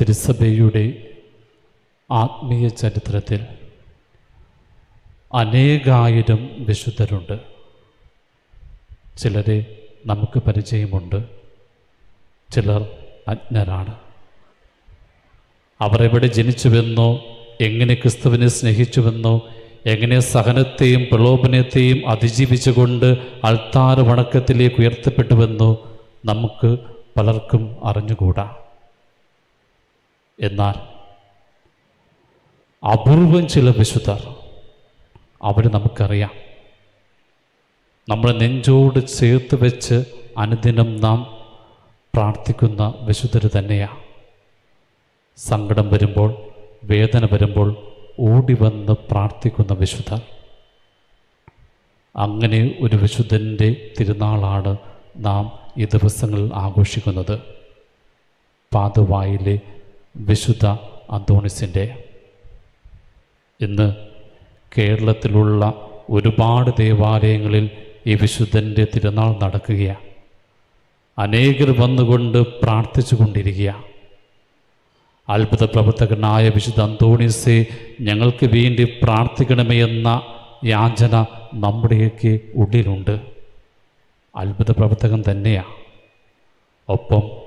തിരുസഭയുടെ ആത്മീയ ചരിത്രത്തിൽ അനേകായിരം വിശുദ്ധരുണ്ട്. ചിലരെ നമുക്ക് പരിചയമുണ്ട്. ചിലർ അജ്ഞരാണ്. അവരെവിടെ ജനിച്ചുവെന്നോ എങ്ങനെ ക്രിസ്തുവിനെ സ്നേഹിച്ചുവെന്നോ എങ്ങനെ സഹനത്തെയും പ്രലോഭനത്തെയും അതിജീവിച്ചുകൊണ്ട് അൾത്താര വണക്കത്തിലേക്ക് ഉയർത്തപ്പെട്ടുവെന്നോ നമുക്ക് പലർക്കും അറിഞ്ഞുകൂടാ. എന്നാൽ അപൂർവം ചില വിശുദ്ധർ അവർ നമുക്കറിയാം. നമ്മളെ നെഞ്ചോട് ചേർത്ത് വെച്ച് അനുദിനം നാം പ്രാർത്ഥിക്കുന്ന വിശുദ്ധർ തന്നെയാണ് സങ്കടം വരുമ്പോൾ വേദന വരുമ്പോൾ ഓടി വന്ന് പ്രാർത്ഥിക്കുന്ന വിശുദ്ധർ. അങ്ങനെ ഒരു വിശുദ്ധന്റെ തിരുനാളാണ് നാം ഈ ദിവസങ്ങളിൽ ആഘോഷിക്കുന്നത്. പാതുവായിലെ വിശുദ്ധ അന്തോണിസിന്റെ ഇന്ന് കേരളത്തിലുള്ള ഒരുപാട് ദേവാലയങ്ങളിൽ ഈ വിശുദ്ധന്റെ തിരുനാൾ നടക്കുകയാണ്. അനേകർ വന്നുകൊണ്ട് പ്രാർത്ഥിച്ചു കൊണ്ടിരിക്കുകയാണ്. അത്ഭുത പ്രവർത്തകനായ വിശുദ്ധ അന്തോണീസെ ഞങ്ങൾക്ക് വേണ്ടി പ്രാർത്ഥിക്കണമേ എന്ന യാചന നമ്മുടെയൊക്കെ ഉള്ളിലുണ്ട്. അത്ഭുത പ്രവർത്തകൻ തന്നെയാണ്. ഒപ്പം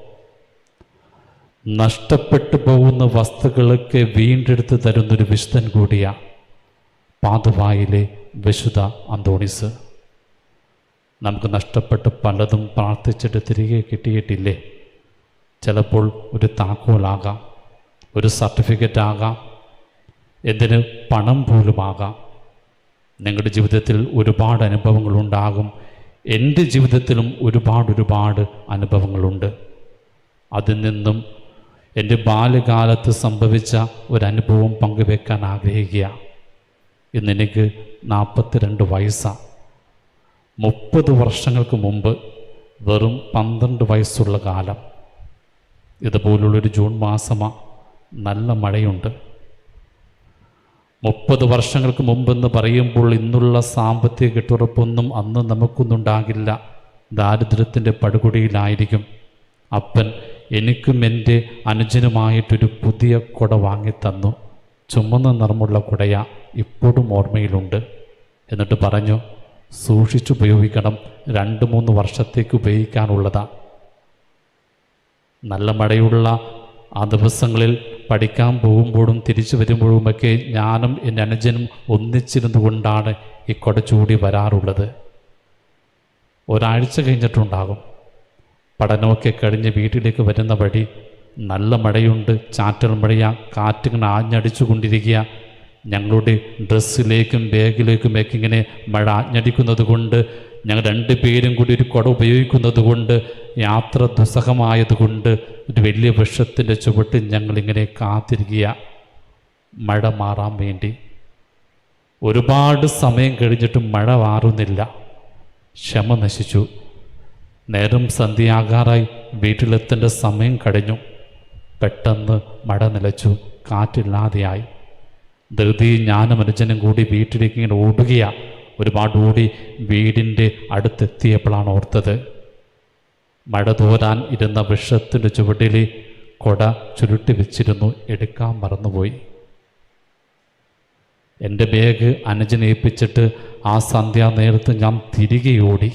നഷ്ടപ്പെട്ടു പോകുന്ന വസ്തുക്കളൊക്കെ വീണ്ടെടുത്ത് തരുന്നൊരു വിശുദ്ധൻ കൂടിയ പാതുവായിലെ വിശുദ്ധ അന്തോണിസ്. നമുക്ക് നഷ്ടപ്പെട്ട് പലതും പ്രാർത്ഥിച്ചിട്ട് തിരികെ കിട്ടിയിട്ടില്ലേ? ചിലപ്പോൾ ഒരു താക്കോലാകാം ഒരു സർട്ടിഫിക്കറ്റ് ആകാം എന്തിന് പണം പോലുമാകാം നിങ്ങളുടെ ജീവിതത്തിൽ ഒരുപാട് അനുഭവങ്ങളുണ്ടാകും എന്റെ ജീവിതത്തിലും ഒരുപാട് ഒരുപാട് അനുഭവങ്ങളുണ്ട്. അതിൽ നിന്നും എന്റെ ബാല്യകാലത്ത് സംഭവിച്ച ഒരനുഭവം പങ്കുവെക്കാൻ ആഗ്രഹിക്കുക. ഇന്ന് എനിക്ക് നാൽപ്പത്തിരണ്ട് വയസ്സാണ് മുപ്പത് വർഷങ്ങൾക്ക് മുമ്പ് വെറും പന്ത്രണ്ട് വയസ്സുള്ള കാലം. ഇതുപോലുള്ളൊരു ജൂൺ മാസമാണ് നല്ല മഴയുണ്ട്. മുപ്പത് വർഷങ്ങൾക്ക് മുമ്പെന്ന് പറയുമ്പോൾ ഇന്നുള്ള സാമ്പത്തിക കെട്ടുറപ്പൊന്നും അന്ന് നമുക്കൊന്നുണ്ടാകില്ല. ദാരിദ്ര്യത്തിന്റെ പടുകുടിയിലായിരിക്കും. അപ്പൻ എനിക്കും എന്റെ അനുജനുമായിട്ടൊരു പുതിയ കുട വാങ്ങിത്തന്നു. ചുമന്ന നിറമുള്ള കുടയ ഇപ്പോഴും ഓർമ്മയിലുണ്ട്. എന്നിട്ട് പറഞ്ഞു സൂക്ഷിച്ചുപയോഗിക്കണം രണ്ട് മൂന്ന് വർഷത്തേക്ക് ഉപയോഗിക്കാനുള്ളതാ. നല്ല മഴയുള്ള ആ ദിവസങ്ങളിൽ പഠിക്കാൻ പോകുമ്പോഴും തിരിച്ചു വരുമ്പോഴുമൊക്കെ ഞാനും എന്റെ അനുജനും ഒന്നിച്ചിരുന്നു കൊണ്ടാണ് ഈ കുട ചൂടി വരാറുള്ളത്. ഒരാഴ്ച കഴിഞ്ഞിട്ടുണ്ടാകും. പഠനമൊക്കെ കഴിഞ്ഞ് വീട്ടിലേക്ക് വരുന്ന വഴി നല്ല മഴയുണ്ട് ചാറ്റൽ മഴയാ കാറ്റിങ്ങനെ ആഞ്ഞടിച്ചു കൊണ്ടിരിക്കുക. ഞങ്ങളുടെ ഡ്രസ്സിലേക്കും ബാഗിലേക്കുമൊക്കെ ഇങ്ങനെ മഴ ആഞ്ഞടിക്കുന്നത് കൊണ്ട് ഞങ്ങൾ രണ്ട് പേരും കൂടി ഒരു കുട ഉപയോഗിക്കുന്നത് കൊണ്ട് യാത്ര ദുസ്സഹമായതുകൊണ്ട് ഒരു വലിയ വൃക്ഷത്തിന്റെ ചുവട്ടിൽ ഞങ്ങളിങ്ങനെ കാത്തിരിക്കുക. മഴ മാറാൻ വേണ്ടി. ഒരുപാട് സമയം കഴിഞ്ഞിട്ടും മഴ മാറുന്നില്ല. ക്ഷമ നശിച്ചു. നേരം സന്ധ്യയാകാറായി വീട്ടിലെത്തേണ്ട സമയം കഴിഞ്ഞു. പെട്ടെന്ന് മഴ നിലച്ചു കാറ്റില്ലാതെയായി. ധൃതി ഞാനും അനുജനും കൂടി വീട്ടിലേക്ക് ഇങ്ങനെ ഓടുകയാ. ഒരുപാട് ഓടി വീടിന്റെ അടുത്തെത്തിയപ്പോഴാണ് ഓർത്തത്. മഴ തോരാൻ ഇരുന്ന വൃക്ഷത്തിന്റെ ചുവട്ടിൽ കൊട ചുരുട്ടി വെച്ചിരുന്നു. എടുക്കാൻ മറന്നുപോയി. എന്റെ ബാഗ് അനുജനേൽപ്പിച്ചിട്ട് ആ സന്ധ്യാ നേരത്ത് ഞാൻ തിരികെ ഓടി.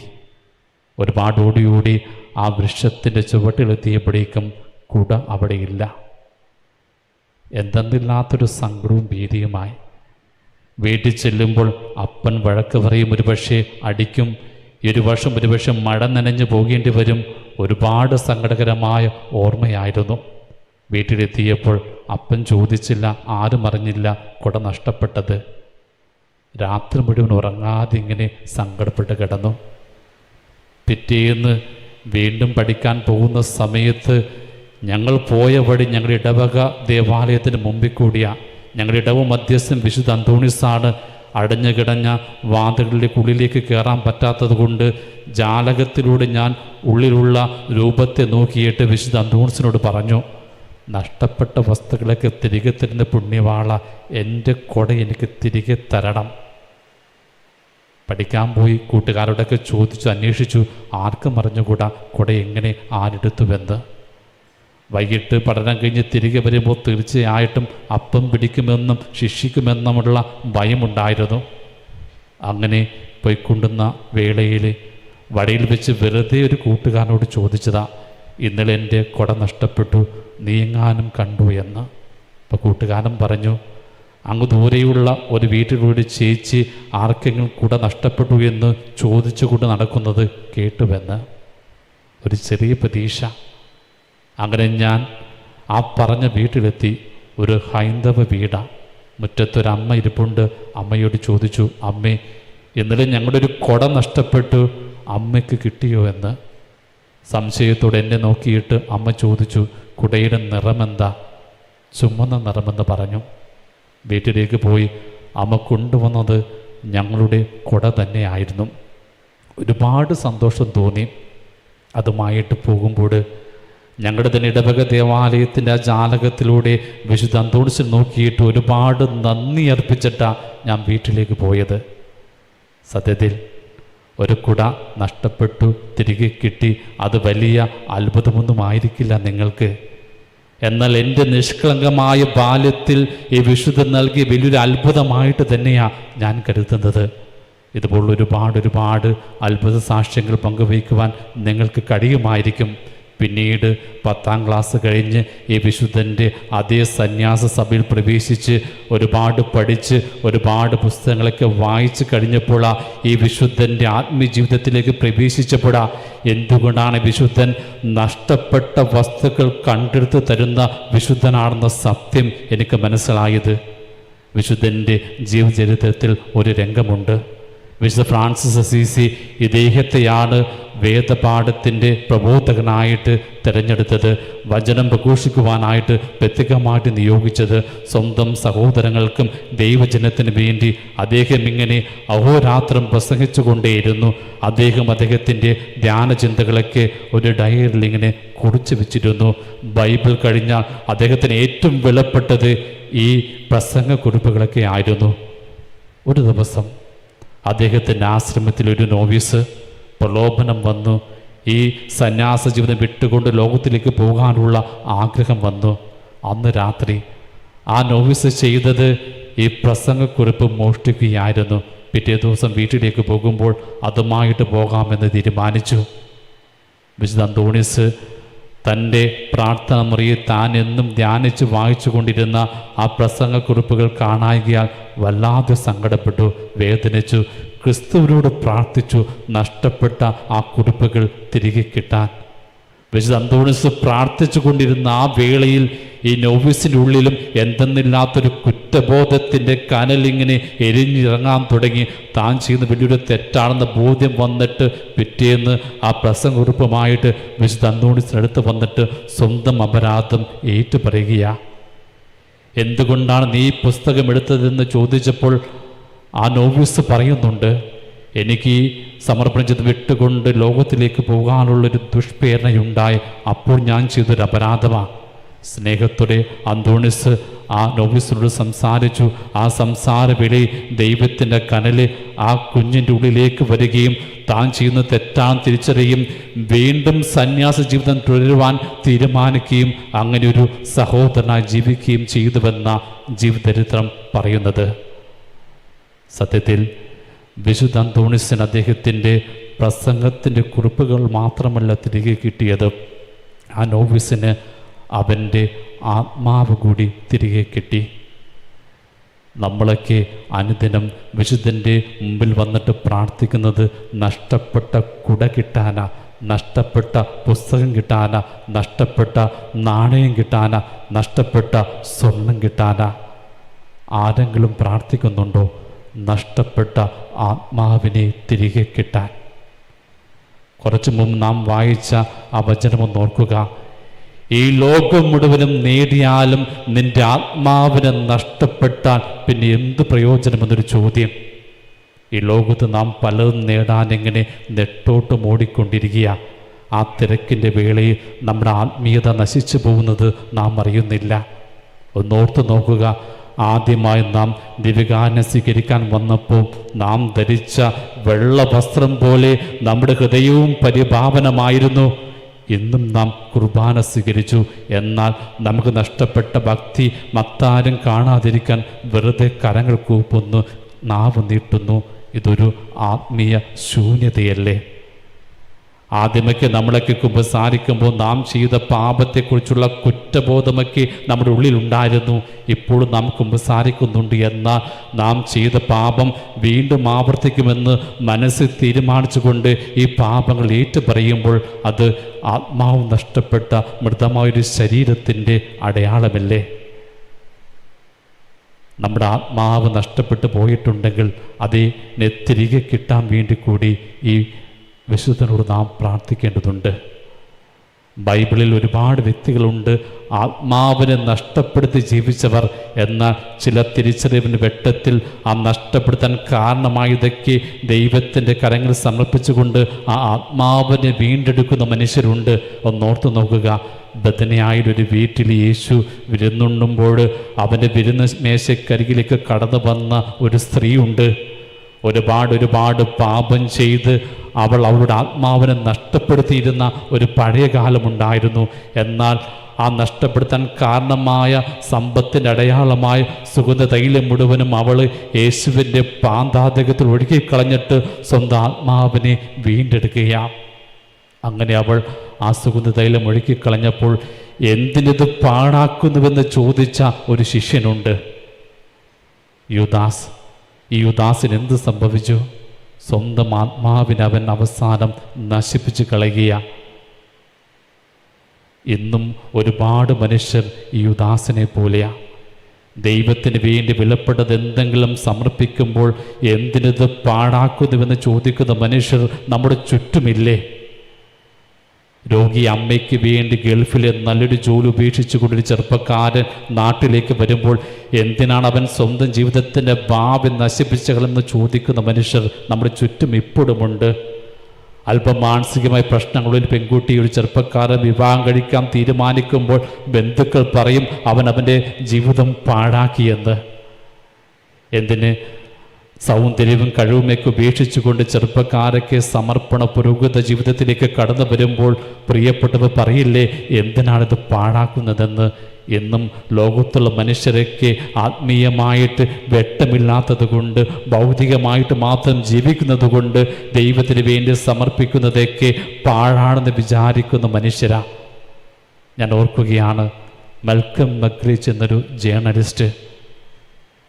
ഒരുപാട് ഓടി ഓടി ആ വൃക്ഷത്തിന്റെ ചുവട്ടിലെത്തിയപ്പോഴേക്കും കുട അവിടെയില്ല എന്തെന്നില്ലാത്തൊരു സങ്കടവും ഭീതിയുമായി. വീട്ടിൽ ചെല്ലുമ്പോൾ അപ്പൻ വഴക്ക് പറയും ഒരുപക്ഷെ അടിക്കും ഒരു വർഷം ഒരുപക്ഷെ മഴ നനഞ്ഞു പോകേണ്ടി വരും ഒരുപാട് സങ്കടകരമായ ഓർമ്മയായിരുന്നു. വീട്ടിലെത്തിയപ്പോൾ അപ്പൻ ചോദിച്ചില്ല ആരും അറിഞ്ഞില്ല കുട നഷ്ടപ്പെട്ടത്. രാത്രി മുഴുവൻ ഉറങ്ങാതെ ഇങ്ങനെ സങ്കടപ്പെട്ട് കിടന്നു. പിറ്റേന്ന് വീണ്ടും പഠിക്കാൻ പോകുന്ന സമയത്ത് ഞങ്ങൾ പോയ വഴി ഞങ്ങളുടെ ഇടവക ദേവാലയത്തിന് മുമ്പിൽ കൂടിയാണ് ഞങ്ങളുടെ ഇടവ മധ്യസ്ഥൻ വിശുദ്ധ അന്തോണിസാണ് അടഞ്ഞു കിടഞ്ഞ വാതിലിന്റെ ഉള്ളിലേക്ക് കയറാൻ പറ്റാത്തത് കൊണ്ട് ജാലകത്തിലൂടെ ഞാൻ ഉള്ളിലുള്ള രൂപത്തെ നോക്കിയിട്ട് വിശുദ്ധ അന്തോണിസിനോട് പറഞ്ഞു നഷ്ടപ്പെട്ട വസ്തുക്കളൊക്കെ തിരികെ തരുന്ന പുണ്യവാള എന്റെ കൊട എനിക്ക് തിരികെ തരണം. പഠിക്കാൻ പോയി കൂട്ടുകാരോടൊക്കെ ചോദിച്ചു അന്വേഷിച്ചു. ആർക്കും അറിഞ്ഞുകൂടാ കുട എങ്ങനെ ആരെടുത്തുവെന്ന് വൈകിട്ട് പഠനം കഴിഞ്ഞ് തിരികെ വരുമ്പോൾ തീർച്ചയായിട്ടും അപ്പം പിടിക്കുമെന്നും ശിക്ഷിക്കുമെന്നുമുള്ള ഭയമുണ്ടായിരുന്നു. അങ്ങനെ പോയിക്കൊണ്ടുന്ന വേളയിൽ വടയിൽ വെച്ച് വെറുതെ ഒരു കൂട്ടുകാരനോട് ചോദിച്ചതാ ഇന്നലെ എന്റെ കുട നഷ്ടപ്പെട്ടു നീങ്ങാനും കണ്ടു എന്ന്? അപ്പോൾ കൂട്ടുകാരൻ പറഞ്ഞു അങ്ങ് ദൂരെയുള്ള ഒരു വീട്ടിലൂടെ ചേച്ചി ആർക്കെങ്കിലും കൂടെ നഷ്ടപ്പെട്ടു എന്ന് ചോദിച്ചുകൊണ്ട് നടക്കുന്നത് കേട്ടുവെന്ന് ഒരു ചെറിയ പ്രതീക്ഷ. അങ്ങനെ ഞാൻ ആ പറഞ്ഞ വീട്ടിലെത്തി ഒരു ഹൈന്ദവ വീട. മുറ്റത്തൊരമ്മ ഇരിപ്പുണ്ട്. അമ്മയോട് ചോദിച്ചു അമ്മേ ഇന്നലെ ഞങ്ങളുടെ ഒരു കുട നഷ്ടപ്പെട്ടു. അമ്മയ്ക്ക് കിട്ടിയോ? എന്ന്. സംശയത്തോടെ എന്നെ നോക്കിയിട്ട് അമ്മ ചോദിച്ചു കുടയുടെ നിറമെന്താ? ചുമന്ന നിറമെന്ന് പറഞ്ഞു. വീട്ടിലേക്ക് പോയി അമ്മ കൊണ്ടുവന്നത് ഞങ്ങളുടെ കുട തന്നെയായിരുന്നു. ഒരുപാട് സന്തോഷം തോന്നി. അതുമായിട്ട് പോകുമ്പോൾ ഞങ്ങളുടെ തന്നെ ഇടവക ദേവാലയത്തിന്റെ ആ ജാലകത്തിലൂടെ വിശുദ്ധ അന്തോണിസിൽ നോക്കിയിട്ട് ഒരുപാട് നന്ദി അർപ്പിച്ചിട്ടാണ് ഞാൻ വീട്ടിലേക്ക് പോയത്. സത്യത്തിൽ ഒരു കുട നഷ്ടപ്പെട്ടു തിരികെ കിട്ടി. അത് വലിയ അത്ഭുതമൊന്നും ആയിരിക്കില്ല നിങ്ങൾക്ക്. എന്നാൽ എന്റെ നിഷ്കളങ്കമായ ബാല്യത്തിൽ ഈ വിശുദ്ധൻ നൽകിയ വലിയൊരു അത്ഭുതമായിട്ട് തന്നെയാണ് ഞാൻ കരുതുന്നത്. ഇതുപോലുള്ള ഒരുപാട് ഒരുപാട് അത്ഭുത സാക്ഷ്യങ്ങൾ പങ്കുവയ്ക്കുവാൻ നിങ്ങൾക്ക് കഴിയുമായിരിക്കും. പിന്നീട് പത്താം ക്ലാസ് കഴിഞ്ഞ് ഈ വിശുദ്ധന്റെ അതേ സന്യാസ സഭയിൽ പ്രവേശിച്ച് ഒരുപാട് പഠിച്ച് ഒരുപാട് പുസ്തകങ്ങളൊക്കെ വായിച്ച് കഴിഞ്ഞപ്പോഴാ ഈ വിശുദ്ധന്റെ ആത്മീയജീവിതത്തിലേക്ക് പ്രവേശിച്ചപ്പോഴാ എന്തുകൊണ്ടാണ് വിശുദ്ധൻ നഷ്ടപ്പെട്ട വസ്തുക്കൾ കണ്ടെടുത്ത് തരുന്ന വിശുദ്ധനാണെന്ന സത്യം എനിക്ക് മനസ്സിലായത്? വിശുദ്ധന്റെ ജീവചരിത്രത്തിൽ ഒരു രംഗമുണ്ട്. വിശുദ്ധ ഫ്രാൻസിസ് അസീസി ഇദ്ദേഹത്തെയാണ് വേദപാഠത്തിന്റെ പ്രബോധകനായിട്ട് തിരഞ്ഞെടുത്തത് വചനം പ്രഘോഷിക്കുവാനായിട്ട് പ്രത്യേകമായിട്ട് നിയോഗിച്ചത്. സ്വന്തം സഹോദരങ്ങൾക്കും ദൈവജനത്തിന് വേണ്ടി അദ്ദേഹം ഇങ്ങനെ അഹോരാത്രം പ്രസംഗിച്ചുകൊണ്ടേയിരുന്നു. അദ്ദേഹം അദ്ദേഹത്തിന്റെ ധ്യാനചിന്തകളൊക്കെ ഒരു ഡയറിൽ ഇങ്ങനെ കുറിച്ചു വെച്ചിരുന്നു. ബൈബിൾ കഴിഞ്ഞാൽ അദ്ദേഹത്തിന് ഏറ്റവും വിലപ്പെട്ടത് ഈ പ്രസംഗക്കുറിപ്പുകളൊക്കെ ആയിരുന്നു. ഒരു ദിവസം അദ്ദേഹത്തിന്റെ ആശ്രമത്തിൽ ഒരു നോവീസ് പ്രലോഭനം വന്നു. ഈ സന്യാസ ജീവിതം വിട്ടുകൊണ്ട് ലോകത്തിലേക്ക് പോകാനുള്ള ആഗ്രഹം വന്നു. അന്ന് രാത്രി ആ നോവീസ് ചെയ്തത് ഈ പ്രസംഗക്കുറിപ്പ് മോഷ്ടിക്കുകയായിരുന്നു. പിറ്റേ ദിവസം വീട്ടിലേക്ക് പോകുമ്പോൾ അതുമായിട്ട് പോകാമെന്ന് തീരുമാനിച്ചു. വിശുദ്ധ അന്തോണീസ് തന്റെ പ്രാർത്ഥന മുറിയിൽ താൻ എന്നും ധ്യാനിച്ച് വായിച്ചു കൊണ്ടിരുന്ന ആ പ്രസംഗക്കുറിപ്പുകൾ കാണായികയാൽ വല്ലാതെ സങ്കടപ്പെട്ടു വേദനിച്ചു. ക്രിസ്തുവിനോട് പ്രാർത്ഥിച്ചു നഷ്ടപ്പെട്ട ആ കുറിപ്പുകൾ തിരികെ കിട്ടാൻ വിശുദ്ധ അന്തോണിസ് പ്രാർത്ഥിച്ചു കൊണ്ടിരുന്ന ആ വേളയിൽ ഈ നോവിസിന്റെ ഉള്ളിലും എന്തെന്നില്ലാത്തൊരു കുറ്റബോധത്തിന്റെ കനലിങ്ങനെ എരിഞ്ഞിറങ്ങാൻ തുടങ്ങി. താൻ ചെയ്യുന്ന വലിയൊരു തെറ്റാണെന്ന ബോധ്യം വന്നിട്ട് പിറ്റേന്ന് ആ പ്രസംഗ പ്രസംഗുറുപ്പമായിട്ട് വിശുദ്ധ അന്തോണിസിനടുത്ത് വന്നിട്ട് സ്വന്തം അപരാധം ഏറ്റു പറയുകയാ എന്തുകൊണ്ടാണ് നീ പുസ്തകം എടുത്തതെന്ന് ചോദിച്ചപ്പോൾ ആ നോവീസ് പറയുന്നുണ്ട്? എനിക്ക് ഈ സമർപ്പണം ചെയ്ത് വിട്ടുകൊണ്ട് ലോകത്തിലേക്ക് പോകാനുള്ളൊരു ദുഷ്പ്രേരണയുണ്ടായി. അപ്പോൾ ഞാൻ ചെയ്തൊരു അപരാധമാണ് സ്നേഹത്തോടെ അന്തോണിസ് ആ നോബിസിനോട് സംസാരിച്ചു. ആ സംസാര വിളി ദൈവത്തിന്റെ കനൽ ആ കുഞ്ഞിന്റെ ഉള്ളിലേക്ക് വരികയും താൻ ചെയ്യുന്ന തെറ്റാൻ തിരിച്ചറിയും. വീണ്ടും സന്യാസ ജീവിതം തുടരുവാൻ തീരുമാനിക്കുകയും അങ്ങനെ ഒരു സഹോദരനായി ജീവിക്കുകയും ചെയ്തുവെന്ന ജീവചരിത്രം പറയുന്നത്. സത്യത്തിൽ വിശുദ്ധ അന്തോണിസിന് അദ്ദേഹത്തിന്റെ പ്രസംഗത്തിന്റെ കുറിപ്പുകൾ മാത്രമല്ല തിരികെ കിട്ടിയത്. ആ നോവിസിന് അവന്റെ ആത്മാവ് കൂടി തിരികെ കിട്ടി. നമ്മളൊക്കെ അനുദിനം വിശുദ്ധന്റെ മുമ്പിൽ വന്നിട്ട് പ്രാർത്ഥിക്കുന്നത് നഷ്ടപ്പെട്ട കുട കിട്ടാനാ നഷ്ടപ്പെട്ട പുസ്തകം കിട്ടാനാ നഷ്ടപ്പെട്ട നാണയം കിട്ടാനാ നഷ്ടപ്പെട്ട സ്വർണം കിട്ടാനാ. ആരെങ്കിലും പ്രാർത്ഥിക്കുന്നുണ്ടോ? നഷ്ടപ്പെട്ട ആത്മാവിനെ തിരികെ കിട്ടാൻ. കുറച്ചു മുമ്പ് നാം വായിച്ച ആ വചനമൊന്ന് ഓർക്കുക. ഈ ലോകം മുഴുവനും നേടിയാലും നിന്റെ ആത്മാവിനെ നഷ്ടപ്പെട്ടാൽ പിന്നെ എന്ത് പ്രയോജനമെന്നൊരു ചോദ്യം. ഈ ലോകത്ത് നാം പലതും നേടാൻ എങ്ങനെ നെട്ടോട്ട് ഓടിക്കൊണ്ടിരിക്കുക ആ തിരക്കിന്റെ വേളയിൽ നമ്മുടെ ആത്മീയത നശിച്ചു പോകുന്നത് നാം അറിയുന്നില്ല. ഒന്നോർത്ത് നോക്കുക. ആദ്യമായി നാം ദിവികാനെ സ്വീകരിക്കാൻ വന്നപ്പോൾ നാം ധരിച്ച വെള്ള വസ്ത്രം പോലെ നമ്മുടെ ഹൃദയവും പരിഭാവനമായിരുന്നു. എന്നും നാം കുർബാന സ്വീകരിച്ചു. എന്നാൽ നമുക്ക് നഷ്ടപ്പെട്ട ഭക്തി മത്താരും കാണാതിരിക്കാൻ വെറുതെ കരങ്ങൾ കൂപ്പുന്നു നാവ് നീട്ടുന്നു. ഇതൊരു ആത്മീയ ശൂന്യതയല്ലേ? ആദ്യമൊക്കെ നമ്മളൊക്കെ കുമ്പസാരിക്കുമ്പോൾ നാം ചെയ്ത പാപത്തെക്കുറിച്ചുള്ള കുറ്റബോധമൊക്കെ നമ്മുടെ ഉള്ളിലുണ്ടായിരുന്നു. ഇപ്പോഴും നാം കുമ്പസാരിക്കുന്നുണ്ട് എന്ന നാം ചെയ്ത പാപം വീണ്ടും ആവർത്തിക്കുമെന്ന് മനസ്സിൽ തീരുമാനിച്ചുകൊണ്ട് ഈ പാപങ്ങൾ ഏറ്റുപറയുമ്പോൾ അത് ആത്മാവ് നഷ്ടപ്പെട്ട മൃതമായൊരു ശരീരത്തിന്റെ അടയാളമല്ലേ? നമ്മുടെ ആത്മാവ് നഷ്ടപ്പെട്ടു പോയിട്ടുണ്ടെങ്കിൽ അതിനെ തിരികെ കിട്ടാൻ വേണ്ടി കൂടി ഈ വിശുദ്ധനോട് നാം പ്രാർത്ഥിക്കേണ്ടതുണ്ട്. ബൈബിളിൽ ഒരുപാട് വ്യക്തികളുണ്ട്. ആത്മാവിനെ നഷ്ടപ്പെടുത്തി ജീവിച്ചവർ എന്ന ചില തിരിച്ചറിവിന് വെട്ടത്തിൽ ആ നഷ്ടപ്പെടുത്താൻ കാരണമായതൊക്കെ ദൈവത്തിന്റെ കരങ്ങൾ സമർപ്പിച്ചുകൊണ്ട് ആ ആത്മാവിനെ വീണ്ടെടുക്കുന്ന മനുഷ്യരുണ്ട്. ഒന്നോർത്ത് നോക്കുക. ബദനയായൊരു വീട്ടിൽ യേശു വിരുന്നുണ്ണുമ്പോൾ അവന്റെ വിരുന്ന് മേശക്കരികിലേക്ക് കടന്നു വന്ന ഒരു സ്ത്രീയുണ്ട്. ഒരുപാട് ഒരുപാട് പാപം ചെയ്ത് അവൾ അവളുടെ ആത്മാവിനെ നഷ്ടപ്പെടുത്തിയിരുന്ന ഒരു പഴയ കാലമുണ്ടായിരുന്നു എന്നാൽ ആ നഷ്ടപ്പെടുത്താൻ കാരണമായ സമ്പത്തിന്റെ അടയാളമായ സുഗന്ധ തൈലം മുഴുവനും അവൾ യേശുവിന്റെ പാന്താതകത്തിൽ ഒഴുകിക്കളഞ്ഞിട്ട് സ്വന്തം ആത്മാവിനെ വീണ്ടെടുക്കുകയാണ് അങ്ങനെ അവൾ ആ സുഗന്ധ തൈലം ഒഴുക്കിക്കളഞ്ഞപ്പോൾ എന്തിനിത് പാഴാക്കുന്നുവെന്ന് ചോദിച്ച ഒരു ശിഷ്യനുണ്ട്. യുദാസ് ഈ യുദാസിന് എന്ത് സംഭവിച്ചു? സ്വന്തം ആത്മാവിനെ അവൻ അവസാനം നശിപ്പിച്ച് കളയുക ഇന്നും ഒരുപാട് മനുഷ്യർ ഈ യുദാസിനെ പോലെയാ. ദൈവത്തിന് വേണ്ടി വിലപ്പെട്ടത് എന്തെങ്കിലും സമർപ്പിക്കുമ്പോൾ എന്തിനത് പാഴാക്കുന്നുവെന്ന് ചോദിക്കുന്ന മനുഷ്യർ നമ്മുടെ ചുറ്റുമില്ലേ? രോഗി അമ്മയ്ക്ക് വേണ്ടി ഗൾഫിലെ നല്ലൊരു ജോലി ഉപേക്ഷിച്ചു കൊണ്ടൊരു ചെറുപ്പക്കാരൻ നാട്ടിലേക്ക് വരുമ്പോൾ എന്തിനാണ് അവൻ സ്വന്തം ജീവിതത്തിന്റെ ഭാവി നശിപ്പിച്ചകളെന്ന് ചോദിക്കുന്ന മനുഷ്യർ നമ്മുടെ ചുറ്റും ഇപ്പോഴുമുണ്ട്. അല്പം മാനസികമായ പ്രശ്നങ്ങളിൽ പെൺകുട്ടി ഒരു ചെറുപ്പക്കാരൻ വിവാഹം കഴിക്കാൻ തീരുമാനിക്കുമ്പോൾ ബന്ധുക്കൾ പറയും അവൻ അവന്റെ ജീവിതം പാഴാക്കിയെന്ന്. എന്തിന്? സൗന്ദര്യവും കഴിവുമൊക്കെ ഉപേക്ഷിച്ചുകൊണ്ട് ചെറുപ്പക്കാരൊക്കെ സമർപ്പണ പുരോഗത ജീവിതത്തിലേക്ക് കടന്നു വരുമ്പോൾ പ്രിയപ്പെട്ടവർ പറയില്ലേ എന്തിനാണിത് പാഴാക്കുന്നതെന്ന്? എന്നും ലോകത്തുള്ള മനുഷ്യരൊക്കെ ആത്മീയമായിട്ട് വെട്ടമില്ലാത്തത് കൊണ്ട് ഭൗതികമായിട്ട് മാത്രം ജീവിക്കുന്നത് കൊണ്ട് ദൈവത്തിന് വേണ്ടി സമർപ്പിക്കുന്നതൊക്കെ പാഴാണെന്ന് വിചാരിക്കുന്ന മനുഷ്യരാ. ഞാൻ ഓർക്കുകയാണ് മൽക്കം മക്രീച്ച് എന്നൊരു ജേർണലിസ്റ്റ്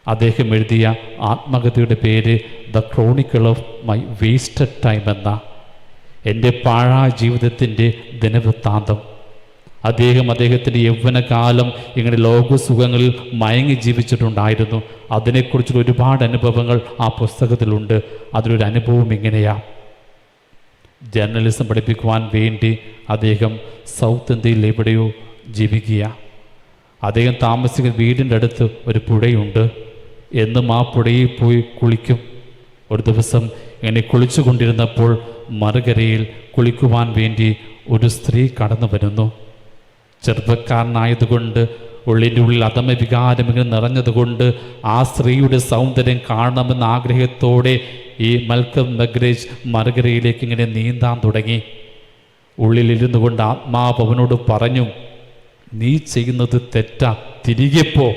അദ്ദേഹം എഴുതിയ ആത്മകഥയുടെ പേര് the chronicle of my wasted time എന്ന എന്റെ പാഴായ ജീവിതത്തിന്റെ ദിനവൃത്താന്തം അദ്ദേഹം അദ്ദേഹത്തിന്റെ യൗവനകാലം ഇങ്ങനെ ലോകസുഖങ്ങളിൽ മയങ്ങി ജീവിച്ചിട്ടുണ്ടായിരുന്നു. അതിനെക്കുറിച്ചുള്ള ഒരുപാട് അനുഭവങ്ങൾ ആ പുസ്തകത്തിലുണ്ട്. അതിലൊരു അനുഭവം ഇങ്ങനെയാണ് ജേർണലിസം പഠിപ്പിക്കുവാൻ വേണ്ടി അദ്ദേഹം സൗത്ത് ഇന്ത്യയിൽ എവിടെയോ ജീവിക്കുക അദ്ദേഹം താമസിക്കുന്ന വീടിന്റെ അടുത്ത് ഒരു പുഴയുണ്ട്. എന്നും ആ പുഴയിൽ പോയി കുളിക്കും. ഒരു ദിവസം ഇങ്ങനെ കുളിച്ചു കൊണ്ടിരുന്നപ്പോൾ മറുകരയിൽ കുളിക്കുവാൻ വേണ്ടി ഒരു സ്ത്രീ കടന്നു വരുന്നു. ചെറുപ്പക്കാരനായതുകൊണ്ട് ഉള്ളിന്റെ ഉള്ളിൽ അധമ വികാരം ഇങ്ങനെ നിറഞ്ഞതുകൊണ്ട് ആ സ്ത്രീയുടെ സൗന്ദര്യം കാണണമെന്ന ആഗ്രഹത്തോടെ ഈ മൽക്കം നഗ്രേജ് മറുകരയിലേക്ക് ഇങ്ങനെ നീന്താൻ തുടങ്ങി. ഉള്ളിലിരുന്നു കൊണ്ട് ആത്മാവ് അവനോട് പറഞ്ഞു നീ ചെയ്യുന്നത് തെറ്റാ തിരികെ പോ.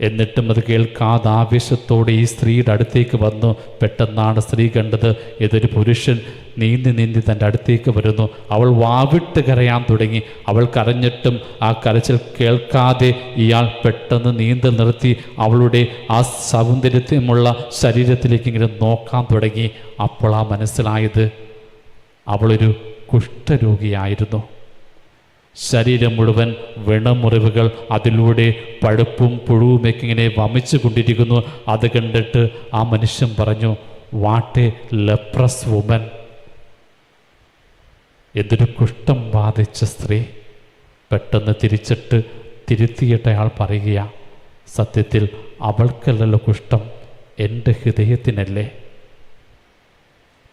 എന്നിട്ടും അത് കേൾക്കാതെ ആവേശത്തോടെ ഈ സ്ത്രീയുടെ അടുത്തേക്ക് വന്നു. പെട്ടെന്നാണ് സ്ത്രീ കണ്ടത് ഇതൊരു പുരുഷൻ നീന്തി നീന്തി തന്റെ അടുത്തേക്ക് വരുന്നു. അവൾ വാവിട്ട് കരയാൻ തുടങ്ങി. അവൾ കരഞ്ഞിട്ടും ആ കരച്ചിൽ കേൾക്കാതെ ഇയാൾ പെട്ടെന്ന് നീന്തൽ നിർത്തി. അവളുടെ ആ സൗന്ദര്യത്തിനുമുള്ള ശരീരത്തിലേക്ക് ഇങ്ങനെ നോക്കാൻ തുടങ്ങി. അപ്പോൾ ആ മനസ്സിലായത് അവളൊരു കുഷ്ഠരോഗിയായിരുന്നു. ശരീരം മുഴുവൻ വിണമുറിവുകൾ അതിലൂടെ പഴുപ്പും പുഴുവുമൊക്കെ ഇങ്ങനെ വമിച്ചു കൊണ്ടിരിക്കുന്നു. അത് കണ്ടിട്ട് ആ മനുഷ്യൻ പറഞ്ഞു വാട്ട് എ ലെപ്രസ് വുമൻ എന്തൊരു കുഷ്ഠം ബാധിച്ച സ്ത്രീ. പെട്ടെന്ന് തിരിച്ചിട്ട് തിരുത്തിയിട്ട് അയാൾ പറയുക സത്യത്തിൽ അവൾക്കല്ലല്ലോ കുഷ്ഠം എന്റെ ഹൃദയത്തിനല്ലേ?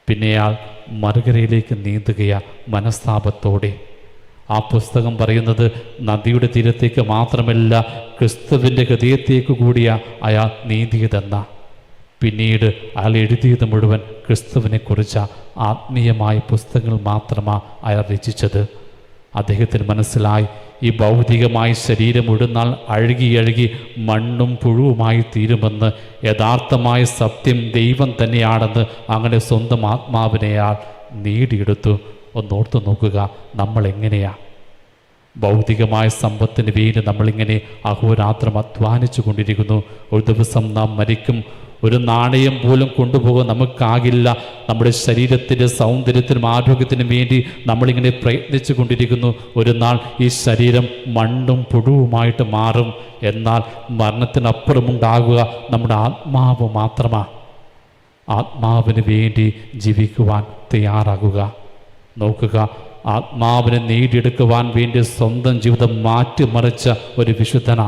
പിന്നെയാൾ മറുകരയിലേക്ക് നീന്തുകയാ മനസ്താപത്തോടെ. ആ പുസ്തകം പറയുന്നത് നദിയുടെ തീരത്തേക്ക് മാത്രമല്ല ക്രിസ്തുവിന്റെ ഹൃദയത്തേക്ക് കൂടിയ അയാൾ നീതിയതെന്ന. പിന്നീട് അയാൾ എഴുതിയത് മുഴുവൻ ക്രിസ്തുവിനെ കുറിച്ച ആത്മീയമായ പുസ്തകങ്ങൾ മാത്രമാണ് അയാൾ രചിച്ചത്. അദ്ദേഹത്തിന് മനസ്സിലായി ഈ ഭൗതികമായ ശരീരം ഇടുന്നാൾ അഴുകി അഴുകി മണ്ണും പുഴുവുമായി തീരുമെന്ന് യഥാർത്ഥമായ സത്യം ദൈവം തന്നെയാണെന്ന് അങ്ങനെ സ്വന്തം ആത്മാവിനെയാൾ നേടിയെടുത്തു. ഒന്നോർത്ത് നോക്കുക നമ്മൾ എങ്ങനെയാ ഭൗതികമായ സമ്പത്തിന് വേണ്ടി നമ്മളിങ്ങനെ അഹോരാത്രം അധ്വാനിച്ചു കൊണ്ടിരിക്കുന്നു. ഒരു ദിവസം നാം മരിക്കും. ഒരു നാണയം പോലും കൊണ്ടുപോകാൻ നമുക്കാകില്ല. നമ്മുടെ ശരീരത്തിന്റെ സൗന്ദര്യത്തിനും ആരോഗ്യത്തിനും വേണ്ടി നമ്മളിങ്ങനെ പ്രയത്നിച്ചു കൊണ്ടിരിക്കുന്നു. ഒരു നാൾ ഈ ശരീരം മണ്ണും പുഴുവുമായിട്ട് മാറും. എന്നാൽ മരണത്തിനപ്പുറമുണ്ടാകുക നമ്മുടെ ആത്മാവ് മാത്രമാണ് ആത്മാവിന് വേണ്ടി ജീവിക്കുവാൻ തയ്യാറാകുക. നോക്കുക. ആത്മാവിനെ നേടിയെടുക്കുവാൻ വേണ്ടി സ്വന്തം ജീവിതം മാറ്റിമറിച്ച ഒരു വിശുദ്ധന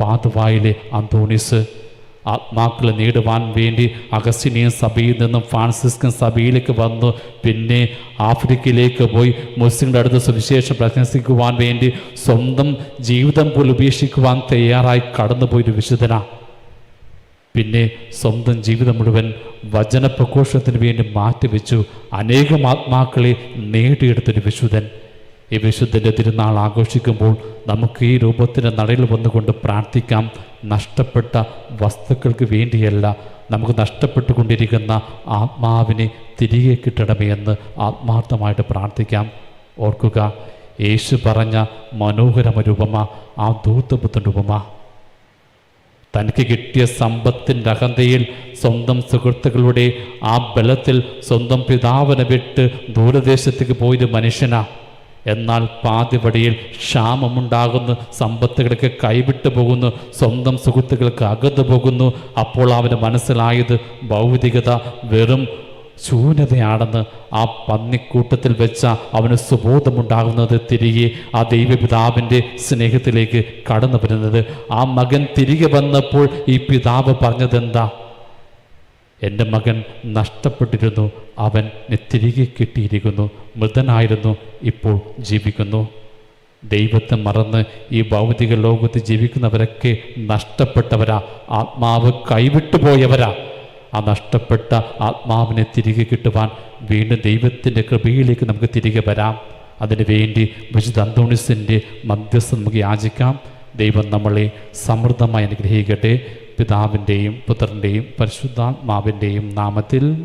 പാതുവായിലെ അന്തോണിസ്. ആത്മാക്കളെ നേടുവാൻ വേണ്ടി അഗസ്റ്റിനിയൻ സഭയിൽ നിന്നും ഫ്രാൻസിസ്കൻ സഭയിലേക്ക് വന്നു. പിന്നെ ആഫ്രിക്കയിലേക്ക് പോയി മുസ്ലിങ്ങളുടെ അടുത്ത് സുവിശേഷം പ്രശംസിക്കുവാൻ വേണ്ടി സ്വന്തം ജീവിതം പോലും ഉപേക്ഷിക്കുവാൻ തയ്യാറായി കടന്നുപോയൊരു വിശുദ്ധനാണ് പിന്നെ സ്വന്തം ജീവിതം മുഴുവൻ വചനപ്രഘോഷത്തിന് വേണ്ടി മാറ്റിവെച്ചു. അനേകം ആത്മാക്കളെ നേടിയെടുത്തൊരു വിശുദ്ധൻ. ഈ വിശുദ്ധന്റെ തിരുനാൾ ആഘോഷിക്കുമ്പോൾ നമുക്ക് ഈ രൂപത്തിന്റെ നടയിൽ വന്നുകൊണ്ട് പ്രാർത്ഥിക്കാം. നഷ്ടപ്പെട്ട വസ്തുക്കൾക്ക് വേണ്ടിയല്ല നമുക്ക് നഷ്ടപ്പെട്ടുകൊണ്ടിരിക്കുന്ന ആത്മാവിനെ തിരികെ കിട്ടണമേ എന്ന് ആത്മാർത്ഥമായിട്ട് പ്രാർത്ഥിക്കാം. ഓർക്കുക യേശു പറഞ്ഞ മനോഹരമ രൂപമ ആ ധൂർത്തപുത്തൻ രൂപമാ തനിക്ക് കിട്ടിയ സമ്പത്തിന്റെ അഹന്തയിൽ സ്വന്തം സുഹൃത്തുക്കളുടെ ആ ബലത്തിൽ സ്വന്തം പിതാവിനെ വിട്ട് ദൂരദേശത്തേക്ക് പോയൊരു മനുഷ്യനാ. എന്നാൽ പാതിവടിയിൽ ക്ഷാമമുണ്ടാകുന്നു സമ്പത്തുകളൊക്കെ കൈവിട്ടു പോകുന്നു സ്വന്തം സുഹൃത്തുക്കൾക്ക് അകന്നു പോകുന്നു. അപ്പോൾ അവന് മനസ്സിലായത് ഭൗതികത വെറും ശൂന്യതയാണെന്ന് ആ പന്നിക്കൂട്ടത്തിൽ വെച്ച അവന് സുബോധമുണ്ടാകുന്നത് തിരികെ ആ ദൈവപിതാവിന്റെ സ്നേഹത്തിലേക്ക് കടന്നു വരുന്നത്. ആ മകൻ തിരികെ വന്നപ്പോൾ ഈ പിതാവ് പറഞ്ഞതെന്താ? എന്റെ മകൻ നഷ്ടപ്പെട്ടിരുന്നു. അവൻ തിരികെ കിട്ടിയിരിക്കുന്നു. മൃതനായിരുന്നു. ഇപ്പോൾ ജീവിക്കുന്നു. ദൈവത്തെ മറന്ന് ഈ ഭൗതിക ലോകത്ത് ജീവിക്കുന്നവരൊക്കെ നഷ്ടപ്പെട്ടവരാ. ആത്മാവ് കൈവിട്ടുപോയവരാ. ആ നഷ്ടപ്പെട്ട ആത്മാവിനെ തിരികെ കിട്ടുവാൻ വീണ്ടും ദൈവത്തിന്റെ കൃപയിലേക്ക് നമുക്ക് തിരികെ വരാം. അതിനു വേണ്ടി വിശുദ്ധ അന്തോണിസിന്റെ മധ്യസ്ഥം നമുക്ക് യാചിക്കാം. ദൈവം നമ്മളെ സമൃദ്ധമായി അനുഗ്രഹിക്കട്ടെ. പിതാവിന്റെയും പുത്രന്റെയും പരിശുദ്ധാത്മാവിന്റെയും നാമത്തിൽ